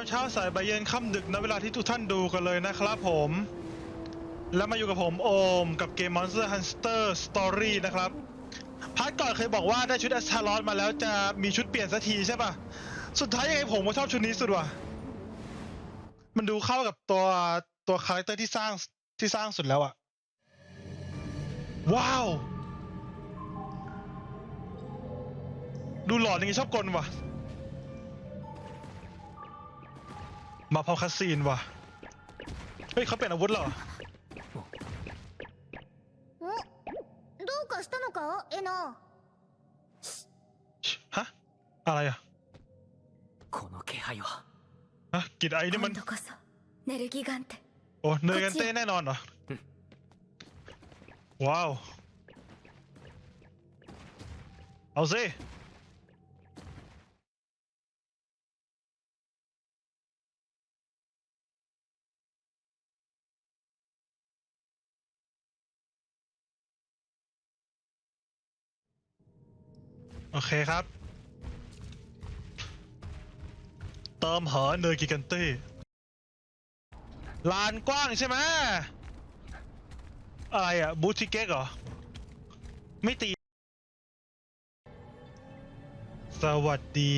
ามเช้าสายบ่ายเย็นค่ำดึกณเวลาที่ทุกท่านดูกันเลยนะครับผม แล้วมาอยู่กับผมโอม กับเกม Monster Hunter Story นะครับ พาร์ทก่อนเคยบอกว่าได้ชุด a s t a r o t มาแล้วจะมีชุดเปลี่ยนสักทีใช่ปะสุดท้ายยังไงผมก็ชอบชุดนี้สุดว่ะ มันดูเข้ากับตัวตัวคาแรคเตอร์ที่สร้างที่สร้างสุดแล้วอะว้าว ดูหลอนอย่างงี้ชอบกลว่ะ มาพร้อมคัสซีนว่ะ เฮ้ยเขาเปลี่ยนอาวุธเหรอ んどうかしたのかエナ ฮะ อะไรอ่ะ この気配は ฮะกลิดไอนี่มัน 今度こそネルギガンテ โอ้เนยกันเต้แน่นอนเหรอ ว้าว เอาสิ โอเคครับเติมหาเนยกิกันเต้ลานกว้างใช่ไหมอะไรอะบูติเก๊กเหรอ ไม่ตี สวัสดี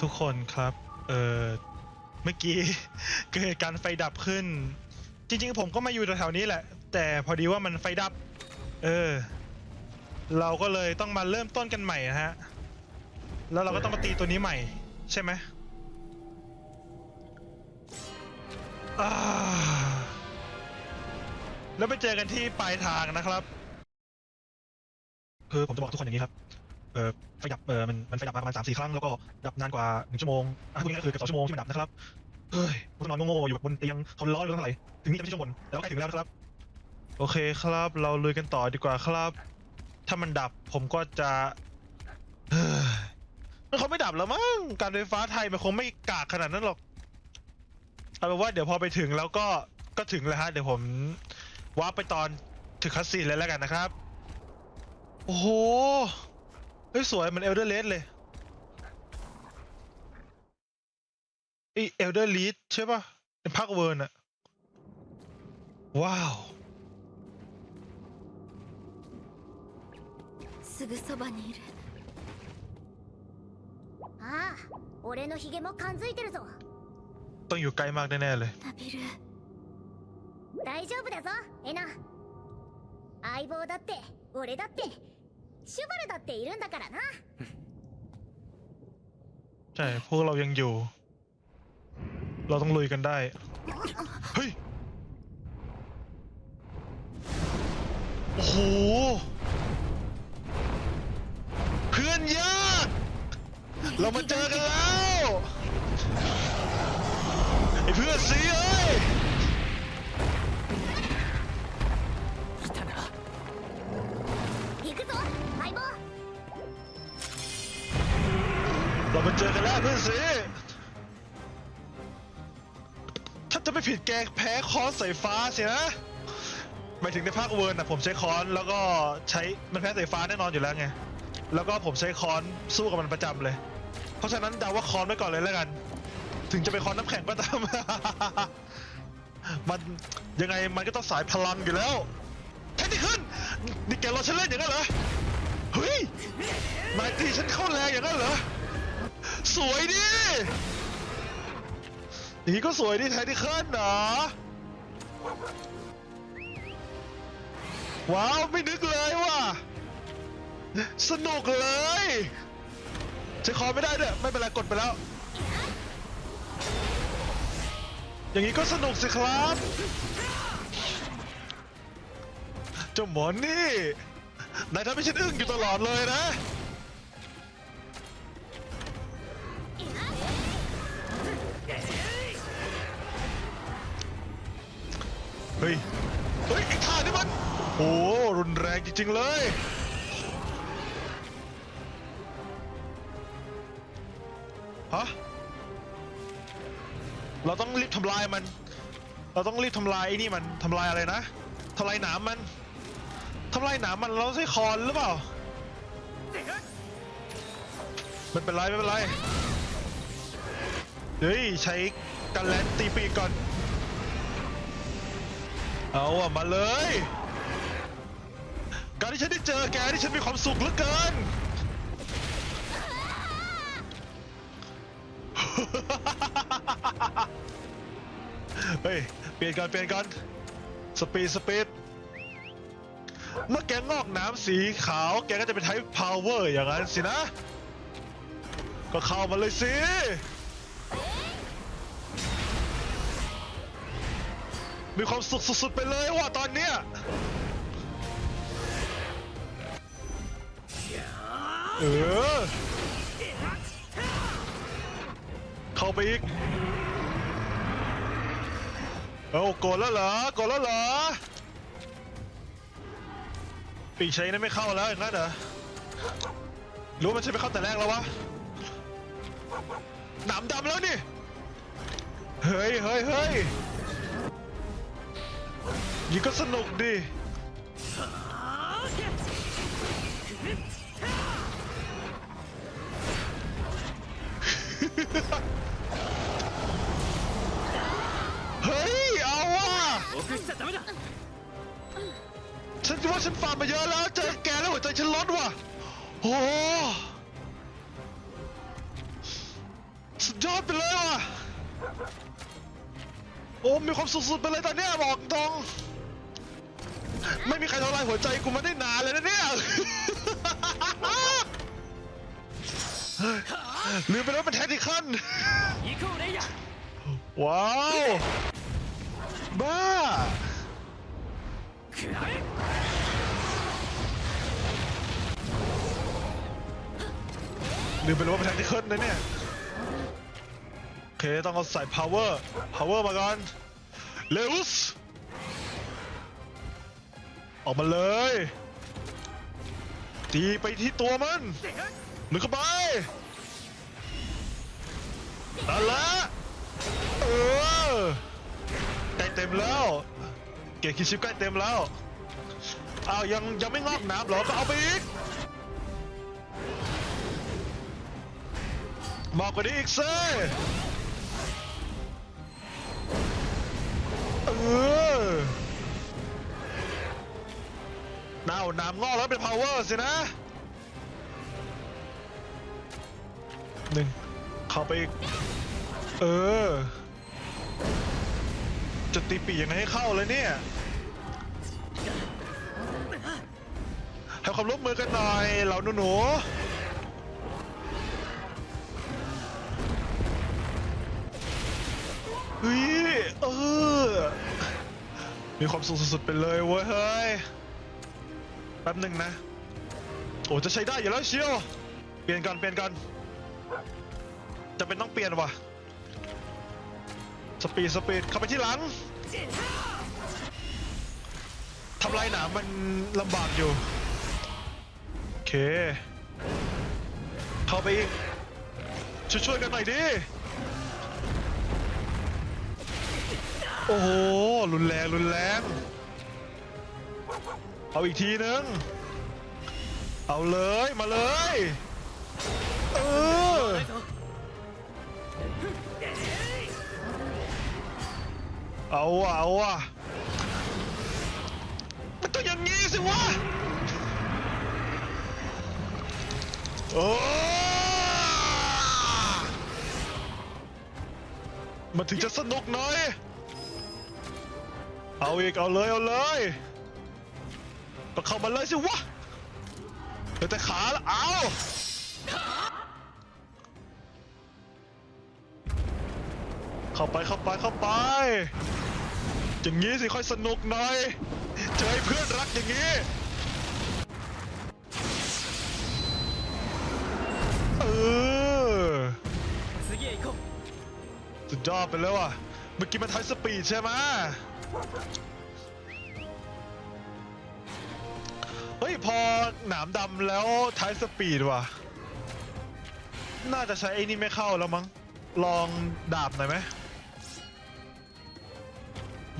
ทุกคนครับ เออเมื่อกี้ เกิดการไฟดับขึ้น จริง ๆ ผมก็มาอยู่แถวๆนี้แหละ แต่พอดีว่ามันไฟดับ เออ เราก็เลยต้องมาเริ่มต้นกันใหม่นะฮะ แล้วเราก็ต้องมาตีตัวนี้ใหม่ ใช่ไหมแล้วไปเจอกันที่ปลายทางนะครับคือผมจะบอกทุกคนอย่างนี้ครับ เออไฟดับ เออมันมันไฟดับมาประมาณสามสี่ครั้ง แล้วก็ดับนานกว่าหนึ่งชั่วโมงอะพูดง่ายๆก็คือเกือบสองชั่วโมงที่มันดับนะครับ เฮ้ยผมนอนโง่ๆอยู่บนเตียงทนร้อนอยู่เท่าไหร่ถึงนี่จะไม่ใช่ชั่วโมงแต่ว่าใกล้ถึงแล้วนะครับ โอเคครับ เราลุยกันต่อดีกว่าครับ ถ้ามันดับผมก็จะ เฮ้ยมันคงไม่ดับแล้วมั้ง การไฟฟ้าไทยมันคงไม่กากขนาดนั้นหรอก เอาเป็นว่าเดี๋ยวพอไปถึงแล้วก็ก็ถึงแล้วฮะ เดี๋ยวผมวาร์ปไปตอนถึงคัสซีนเลยแล้วกันนะครับ โอ้โห เฮ้ย สวยเหมันเอลเดอร์เลสเลยไอเอลเดอร์ลีดใช่ปะในภาคเวิร์นอะว้าว すぐそばにいる ああ俺のヒゲも感づいてるぞ ต้องอยู่ไกลมากแน่ๆเลย ナビル大丈夫だぞエナ相棒だって俺だってシュバルだっているんだからな ใช่ พวกเรายังอยู่ เราต้องลุยกันได้ เฮ้ย โอ้โห เพื่อนยาก เรามาเจอกันแล้ว ไอ้เพื่อนซีเอ้ย 来たな行くぞ相棒 เรามาเจอกันแล้วเพื่อนซีถ้าจะไม่ผิดแกแพ้คอนสายฟ้าสินะหมายถึงในภาคเวิร์นอ่ะผมใช้คอนแล้วก็ใช้มันแพ้สายฟ้าแน่นอนอยู่แล้วไง แล้วก็ผมใช้คอนสู้กับมันประจำเลย เพราะฉะนั้นเดาว่าคอนไว้ก่อนเลยแล้วกัน ถึงจะเป็นคอนน้ำแข็งก็ตาม มันยังไงมันก็ต้องสายพลังอยู่แล้วแค่นี้ขึ้นนี่แกรอฉันเล่นอย่างนั้นเหรอ เฮ้ยนายตีฉันเข้าแรงอย่างนั้นเหรอ สวยดิอย่างนี้ก็สวยดิแทนที่ขึ้นเหรอ ว้าว ไม่นึกเลยว่ะ สนุกเลย ใช้คอไม่ได้ด้วยไม่เป็นไรกดไปแล้ว อย่างนี้ก็สนุกสิครับ เจ้าหมอนี่นายทำให้ฉันอึ้งอยู่ตลอดเลยนะ เฮ้ย เฮ้ยไอ้ท่านี่มัน โอ้รุนแรงจริงๆเลยายมัน เราต้องรีบทำลายไอ้นี่มันทำลายอะไรนะทำลายหนามมันทำลายหนามมันเราใช้คอนหรือเปล่าไม่เป็นไรไม่เป็นไรเฮ้ยใช้กันแลนตีปีกก่อน เอาอะมาเลย การที่ฉันได้เจอแกที่ฉันมีความสุขเหลือเกิน เฮ้ย เปลี่ยนกันเปลี่ยนกันสปีดสปีดเมื่อแกงอกน้ำสีขาว แกก็จะเป็นไทป์พาวเวอร์อย่างนั้นสินะ ก็เข้ามาเลยสิ มีความสุขสุดๆไปเลยว่ะตอนเนี้ยเออ เข้าไปอีก เอ้ากดแล้วเหรอกดแล้วเหรอปีกใช้นั้นไม่เข้าแล้วอย่างนั้นเหรอรู้มันใช้ไม่เข้าแต่แรกแล้ววะหนามดำแล้วนี่เฮ้ยเฮ้ยเฮ้ยยิงก็สนุกดิ เฮ้ย เอา ฉันว่าฉันฝ่ามาเยอะแล้วเจอแกแล้วหัวใจฉันลดว่ะโอ้สุดยอดไปเลยว่ะโอ้มีความสุดๆไปเลยตอนนี้บอกตรง ไม่มีใครทำลายหัวใจกูมาได้นานเลยนะเนี่ยลืมไปแล้วเป็นแท็คนิคันว้าว บ้า ลืมไปแล้วว่าเป็นแทีคติคอลนะเนี่ย โอเค ต้องเอาใส่พาวเวอร์พาวเวอร์มาก่อนเลอุสออกมาเลย ตีไปที่ตัวมันหรือเข้าไปนั่นละเออ เต็มแล้ว เกตคิดชิปใกล้เต็มแล้วอ้าวยังยังไม่งอกน้ำเหรอก็เอาไปอีกมากกว่านี้อีกเซ่เออน้าวน้ำงอกแล้วเป็น power สินะหนึ่งเข้าไปอีก เออ จะตีปีกยังไงให้เข้าเลยเนี่ย ให้ความร่วมมือกันหน่อยเหล่าหนูๆเฮ้ยเออ มีความสุขสุดๆไปเลยเว้ยเฮ้ย แป๊บหนึ่งนะ โอ้จะใช้ได้อยู่แล้วเชียว เปลี่ยนกันเปลี่ยนกัน จะเป็นต้องเปลี่ยนว่ะ สปีดสปีดเข้าไปที่หลังทำลายหนามมันลำบากอยู่ โอเค เข้าไปอีก ช่วยๆกันหน่อยดิ โอ้โห รุนแรงรุนแรง เอาอีกทีนึง เอาเลยมาเลย เออ เอาว่ะเอาว่ะมันต้องอย่างงี้สิวะโอ้มันถึงจะสนุกหน่อย เอาอีก เอาเลย เอาเลยก็เข้ามาเลยสิวะเหลือแต่ขาแล้วเอาเข้าไปเข้าไปเข้าไป อย่างนี้สิค่อยสนุกหน่อย เจอเพื่อนรักอย่างนี้ เออสุดยอดไปแล้วอะ เมื่อกี้มาทายสปีดใช่ไหมเฮ้ย พอหนามดำแล้วท้ายสปีดว่ะ น่าจะใช้ไอ้นี่ไม่เข้าแล้วมั้ง ลองดาบหน่อยไหม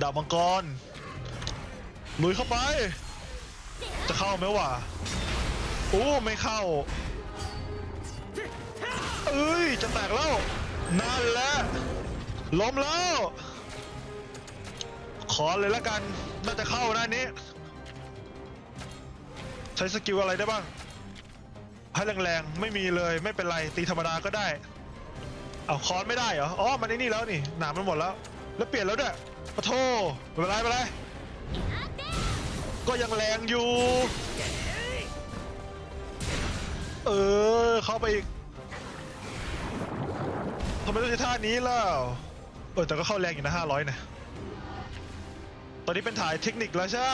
ดาบมังกร ลุยเข้าไป จะเข้าไหมวะโอ้ไม่เข้า เอ้ย จะแตกแล้ว นั่นแหละ ล้มแล้ว ขอเลยละกัน น่าจะเข้าหน้านี้ ใช้สกิลอะไรได้บ้างให้แรงๆ ไม่มีเลยไม่เป็นไร ตีธรรมดาก็ได้ เอาคอนไม่ได้เหรอ อ๋อ มันไอ้นี่แล้วนี่ หนามมันหมดแล้ว แล้วเปลี่ยนแล้วด้วย ปะโทไม่เป็นไรไม่เป็นไรก็ยังแรงอยู่ เออ เข้าไปอีกทำไมต้องใช้ท่านี้ล่ะเออแต่ก็เข้าแรงอยู่นะห้าร้อยเนี่ยตอนนี้เป็นถ่ายเทคนิคแล้วใช่ไหม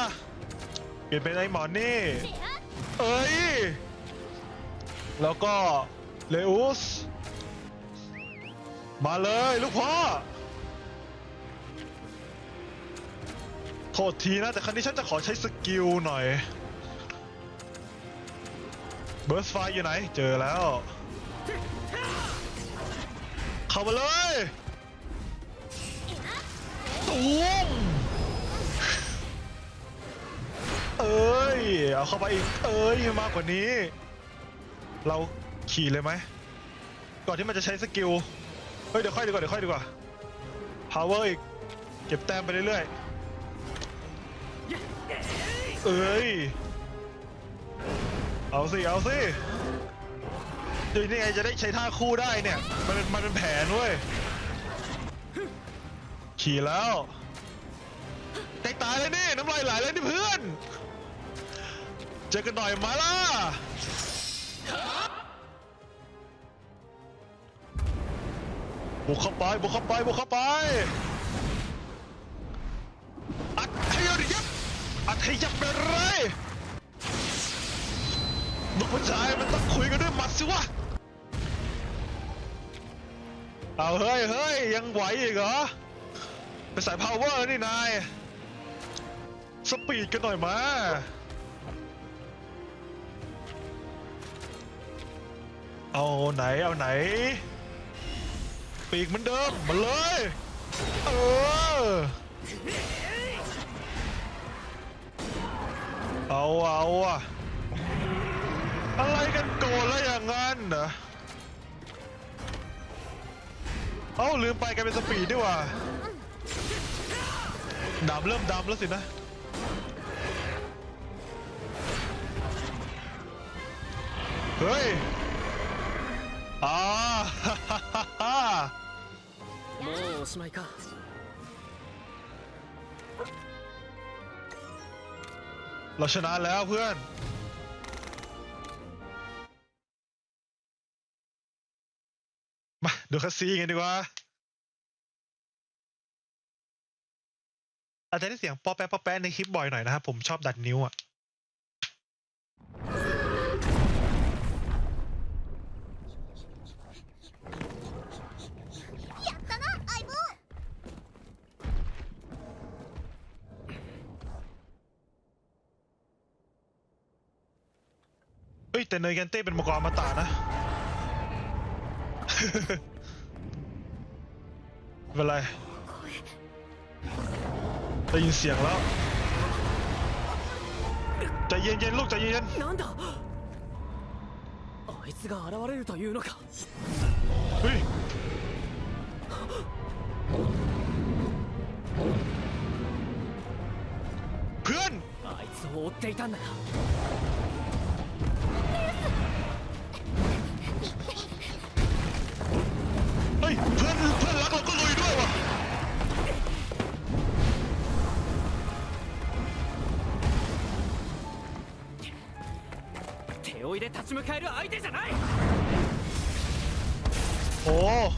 เปลี่ยนเป็นไอ้หมอนนี่ เอ้ย แล้วก็เลอุส มาเลยลูกพ่อ โทษทีนะ แต่ครั้งนี้ฉันจะขอใช้สกิลหน่อยเบิร์สไฟอยู่ไหน เจอแล้ว เข้ามาเลยตูมเอ้ย เอาเข้าไปอีก เอ้ย มากกว่านี้ เราขี่เลยไหม ก่อนที่มันจะใช้สกิล เฮ้ย เดี๋ยวค่อยดีกว่า เดี๋ยวค่อยดีกว่า power อีก เก็บแต้มไปเรื่อยๆ เอ้ย เอาสิ เอาสิดีนี่ไงจะได้ใช้ท่าคู่ได้เนี่ย มันเป็นมันเป็นแผนเว้ย ขี่แล้วแตกตายเลยนี่น้ำลายไหลเลยนี่เพื่อน เจอกันหน่อยมาล่ะบุกเข้าไปบุกเข้าไปบุกเข้าไป อัดให้ยับไปเลยลูกผู้ชายมันต้องคุยกันด้วยหมัดสิวะ เอาเฮ้ยเฮ้ยยังไหวอีกเหรอเป็นสายพาวเวอร์นี่นาย สปีดกันหน่อยมาเอาไหน เอาไหน ปีกเหมือนเดิม มาเลย เออ เอาเอาอะอะไรกันโกรธแล้วอย่างนั้นเหรอ เอ้าลืมไปแกเป็นสปีดดีกว่าดำเริ่มดำแล้วสินะ เฮ้ยอ่า ฮ่าฮ่าฮ่าฮ่า もうおしまいか เราชนะแล้วเพื่อน มาดูคัสซีกันดีกว่า อาจจะได้เสียงป๊อปแป๊ะป๊อปแป๊ะในคลิปบ่อยหน่อยนะครับ ผมชอบดัดนิ้วอะ แต่เนยแกนเต้เป็นมังกรอมาตานะ ไม่เป็นไรได้ยินเสียงแล้ว ใจเย็นๆลูกใจเย็น なんだあいつが現れるというのかๆเฮ้ย เพื่อน あいつを追っていたんだな 立ち向かえる相手じゃない。おお。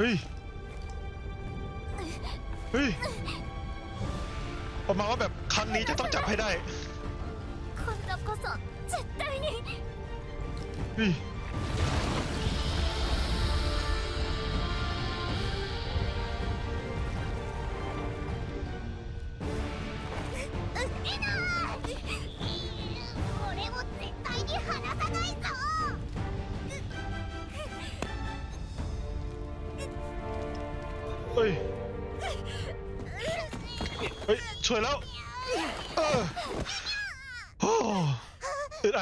ฮ้ย เฮ้ยประมาณว่าแบบครั้งนี้จะต้องจับให้ได้ 今度こそ絶対に เฮ้ย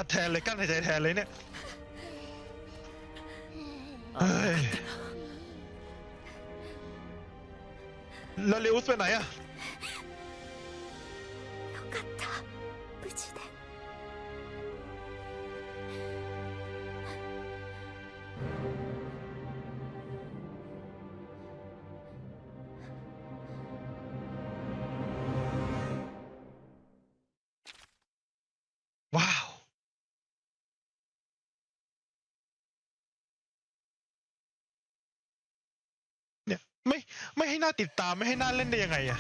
แทนเลยกั้นหายใจแทนเลยเนี่ยเฮ้ยแล้วเลอุสไปไหนอะ น่าติดตามไม่ให้น่าเล่นได้ยังไงอะ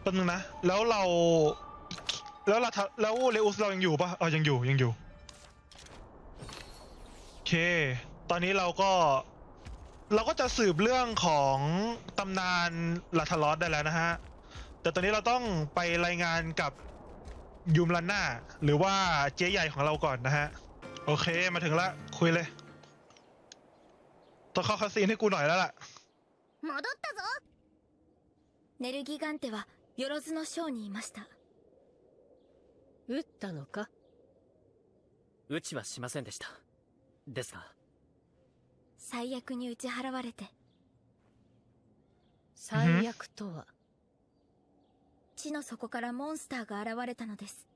แป๊บนึงนะ แล้วเรา แล้วเราทะแล้วเลอุสเรายังอยู่ปะเออยังอยู่ยังอยู่ โอเค ตอนนี้เราก็ เราก็จะสืบเรื่องของตำนานลาทารอสได้แล้วนะฮะ แต่ตอนนี้เราต้องไปรายงานกับยูมลันน่าหรือว่าเจ๊ใหญ่ของเราก่อนนะฮะ โอเคมาถึงละคุยเลย ต้องเข้าคาซีนให้กูหน่อยแล้วล่ะ 戻ったぞネルギガンテはよろずの章にいました撃ったのか打ちはしませんでしたですが最悪に打ち払われて最悪とは地の底からモンスターが現れたのです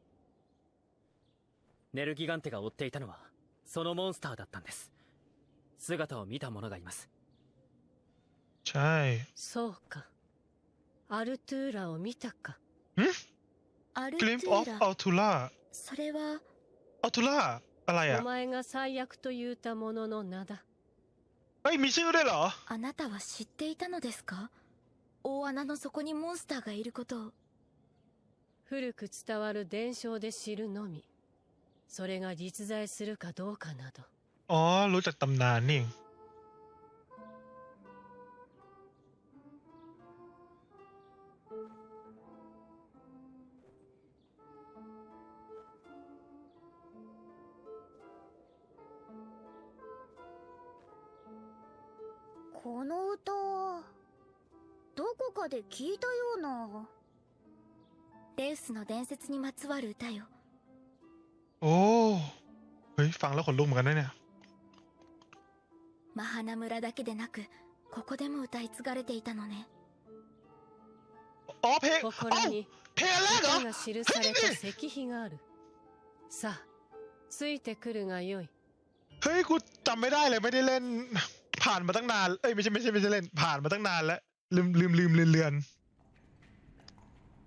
ネルギガンテが追っていたのはそのモンスターだったんです姿を見た者がいます ใช่ そうかアルトゥーラを見たかアル ก ト ลิ ゥ มออฟ ー อั ラ ลทูล่า それは อัลทูล่าอะไรอ่ะ お前が最悪と言うたものの名だ เฮ้ย มีชื่อด้วยเหรอ あなたは知っていたのですか大穴の底にモンスターがいることを古く伝わる伝承で知るのみ それが実在するかどうかなど อ๋อ รู้จักตำนานนี่เอง この歌どこかで聞いたようなレウスの伝説にまつわる歌よ โอ้ เฮ้ย ฟังแล้วขนลุกเหมือนกันนะเนี่ย マハナ村だけでなくここでも歌い継がれていたのね อ๋อ เพลง ここ เอ้า に เพลงแรกเหรอ 歌が記された石碑があるさあついてくるがよい เฮ้ย กูจำไม่ได้เลยไม่ได้เล่น ผ่านมาตั้งนาน เอ้ย ไม่ใช่ไม่ใช่ไม่ใช่เล่น ผ่านมาตั้งนานแล้ว ลืมลืมลืมเลือนเลือน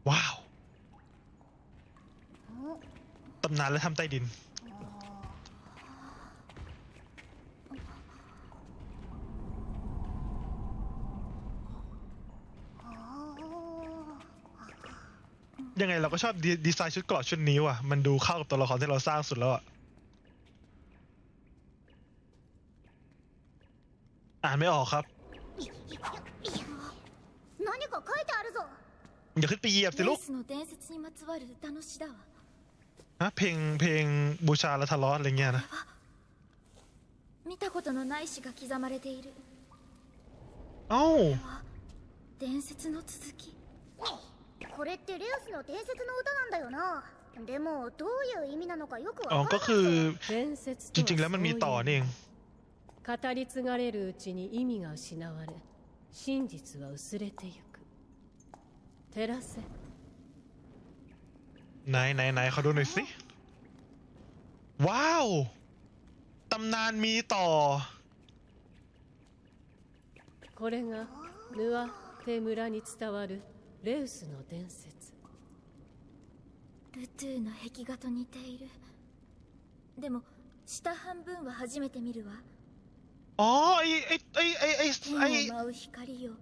ว้าว ว ตำนานและทำใต้ดิน ยังไงเราก็ชอบดีดีไซน์ชุดเกราะชุดนี้ว่ะ มันดูเข้ากับตัวละครที่เราสร้างสุดแล้วอ่ะ อ่านไม่ออกครับ 何か書いてあるぞ อย่าขึ้นไปเหยียบสิ レ ลู ウ ก スの伝説にまつわる歌の詩だわ ฮะเพลงเพลงบูชาและทะเลาะอะไรเงี้ยนะ 見たことのない詩が刻まれている เอ้า 伝説の続き これってレウスの伝説の歌なんだよなでもどういう意味なのかよく อ๋อ わ ก็ か คื ら อ 伝説 จ と ริง ๆ แล้ว は มันมี そういう ต่อนี่เอง 語り継がれるうちに意味が失われ真実は薄れてゆく照らせ ไหนไหนไหนขอดูหน่อยสิ ว้าว ตำนานมีต่อ これがヌアテ村に伝わるレウスの伝説ルトゥーの壁画と似ているでも下半分は初めて見るわ อ๋อ ไอไอไอไอไอ 天を ไอ 舞う光よ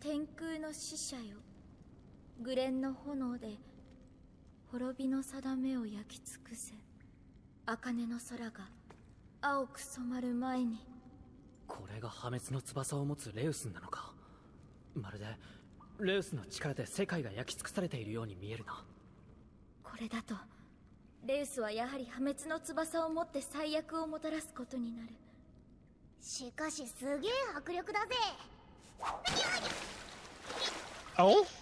天空の使者よグレンの炎で 滅びの定めを焼き尽くせ。茜の空が青く染まる前に。これが破滅の翼を持つレウスなのか。まるでレウスの力で世界が焼き尽くされているように見えるな。これだとレウスはやはり破滅の翼を持って最悪をもたらすことになる。しかしすげえ迫力だぜ。お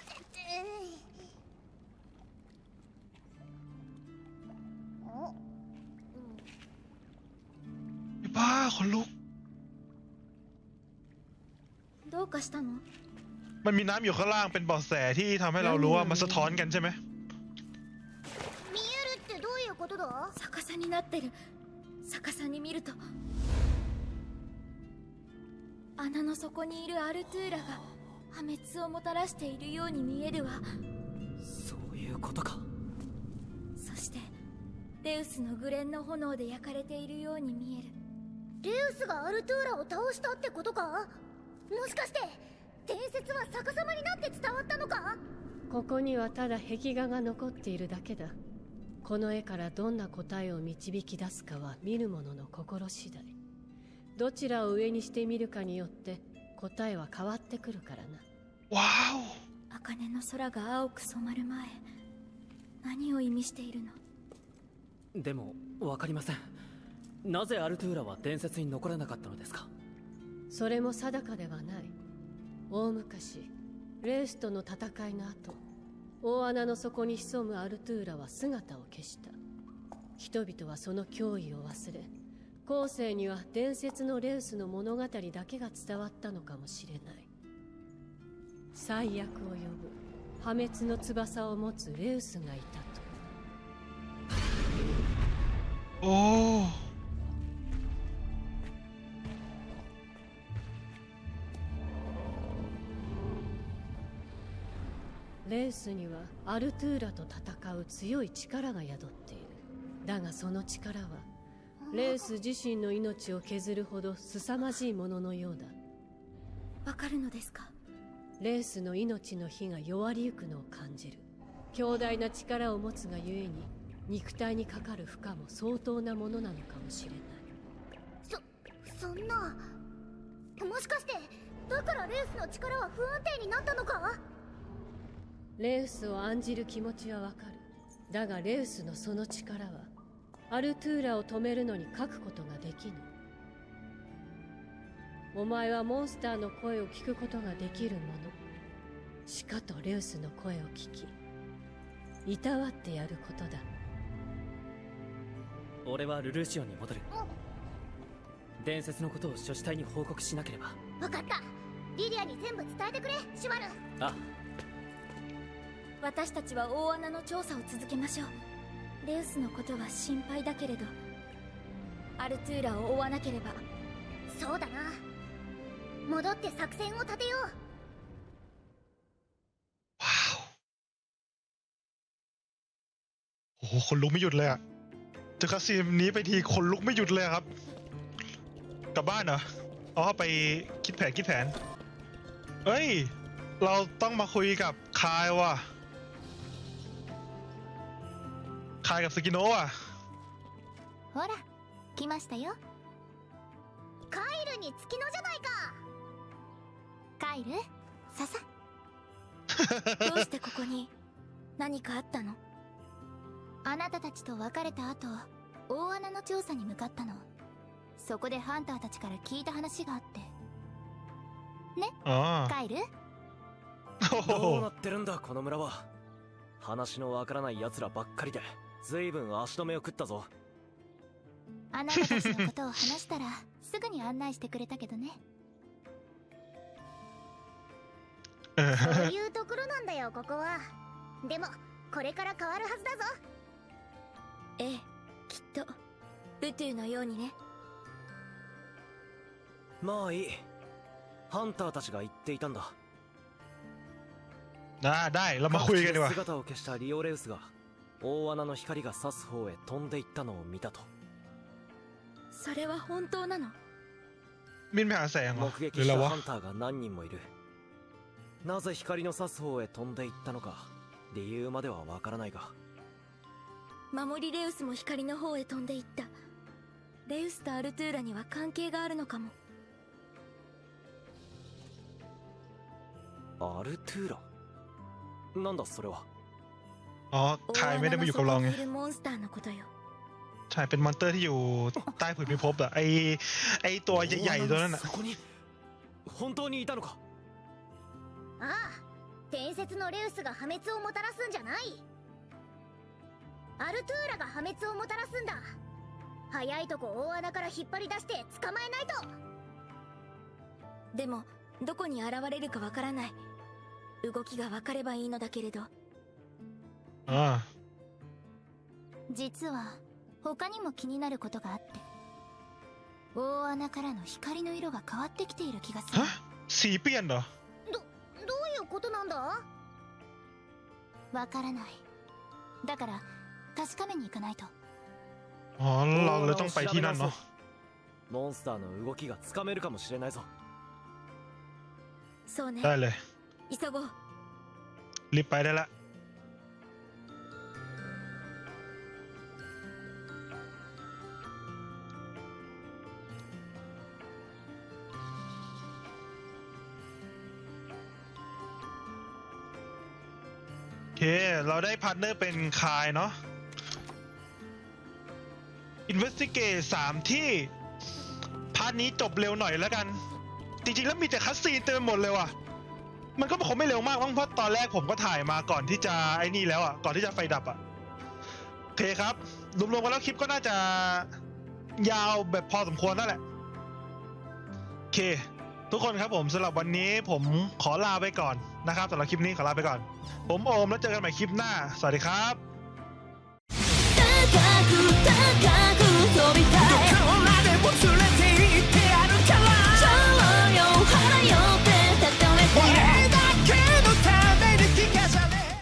าคนลุก どうかしたの มันมีน้ำอยู่ข้างล่างเป็นเบาะแสที่ทำให้เรารู้ว่ามันสะท้อนกันใช่ไหม 見えるってどういうことだ逆さになってる逆さに見ると穴の底にいるアルトゥーラが破滅をもたらしているように見えるわそういうことかそしてレウスのグレンの炎で焼かれているように見える レウスがアルトゥーラを倒したってことか？もしかして伝説は逆さまになって伝わったのか？ここにはただ壁画が残っているだけだ。この絵からどんな答えを導き出すかは見る者の心次第。どちらを上にしてみるかによって答えは変わってくるからな。わお。茜の空が青く染まる前何を意味しているの？でも分かりません。なぜアルトゥーラは伝説に残らなかったのですか？それも定かではない。大昔レースとの戦いの後大穴の底に潜むアルトゥーラは姿を消した。人々はその脅威を忘れ後世には伝説のレウスの物語だけが伝わったのかもしれない。最悪を呼ぶ破滅の翼を持つレウスがいたと。โอ้ レースにはアルトゥーラと戦う強い力が宿っている。だがその力はレース自身の命を削るほど凄まじいもののようだ。わかるのですか？レースの命の火が弱りゆくのを感じる。強大な力を持つがゆえに肉体にかかる負荷も相当なものなのかもしれない。そそんなもしかしてだからレウスの力は不安定になったのか？レウスを案じる気持ちはわかる。だがレウスのその力はアルトゥーラを止めるのに書くことができぬ。お前はモンスターの声を聞くことができる者しかとレウスの声を聞きいたわってやることだ。俺はルルーシオンに戻る。伝説のことを諸子隊に報告しなければ。分かった。リリアに全部伝えてくれシュワル。あ私たちは大穴の調査を続けましょうレウスのことは心配だけれどアルトゥーラを追わなければそうだな戻って作戦を立てよう ว้าวโอ้โหคนลุกไม่หยุดเลยอะเจอคาซีนนี้ไปทีคนลุกไม่หยุดเลยอะครับ กลับบ้านเหรออ๋อไปคิดแผนคิดแผน เอ้ย เราต้องมาคุยกับคายว่ะ 早すぎのわほら来ましたよ。カイルに月のじゃないか。カイルささ。どうしてここに何かあったの？あなたたちと別れた後大穴の調査に向かったの。そこでハンターたちから聞いた話があって。ね？カイルどうなってるんだこの村は。話のわからない奴らばっかりで。随分足止めを食ったぞあなたたちのことを話したらすぐに案内してくれたけどね เออ そういうところなんだよここはでもこれから変わるはずだぞええきっとルトゥのようにねまあいいハンターたちが言っていたんだ ได้ได้เรามาคุยกันดีกว่า 各地で姿を消したリオレウスが 大穴の光が差す方へ飛んでいったのを見たと。それは本当なの？目撃したハンターが何人もいる。なぜ光の差す方へ飛んでいったのか理由まではわからないが。守りレウスも光の方へ飛んでいった。レウスとアルトゥーラには関係があるのかも。アルトゥーラ？なんだそれは？ อ๋อ 大 คายไม่ 穴 ได้ の มาอยู่กับเรา 底 ไง にいるモンスターのことよ ใช่เป็นมอนเตอร์ที่อยู่ใต้ผืนพิภพอะไอไอตัวใหญ่ๆตัวนั้นอะ そこに本当にいたのかああ伝説のレウスが破滅をもたらすんじゃないアルトゥーラが破滅をもたらすんだ早いとこ大穴から引っ張り出して捕まえないとでもどこに現れるかわからない動きがわかればいいのだけれど อ่า 実は他にも気になることがあって大穴からの光の色が変わってきている気がする ฮะสีเปลี่ยนเหรอ どどういうことなんだわからないだから確かめに行かないと อ๋อเราเลยต้องไปที่นั่นเนาะ モンスターの動きがつかめるかもしれないぞそうね ได้เลย 急ごう รีบไปได้ละ เค เราได้พาร์ทเนอร์เป็นคายเนาะ Investigate สามที่ พาร์ทนี้จบเร็วหน่อยแล้วกัน จริงๆ แล้วมีแต่คัสซีนเต็มไปหมดเลยว่ะ มันก็คงไม่เร็วมากมั้งเพราะตอนแรกผมก็ถ่ายมาก่อนที่จะไอ้นี่แล้วอะ ก่อนที่จะไฟดับอะ โอเคครับ รวมๆกันแล้วคลิปก็น่าจะยาวแบบพอสมควรนั่นแหละ โอเค ทุกคนครับผมสำหรับวันนี้ผมขอลาไปก่อน นะครับสำหรับคลิปนี้ขอลาไปก่อน ผมโอมแล้วเจอกันใหม่คลิปหน้า สวัสดีครับ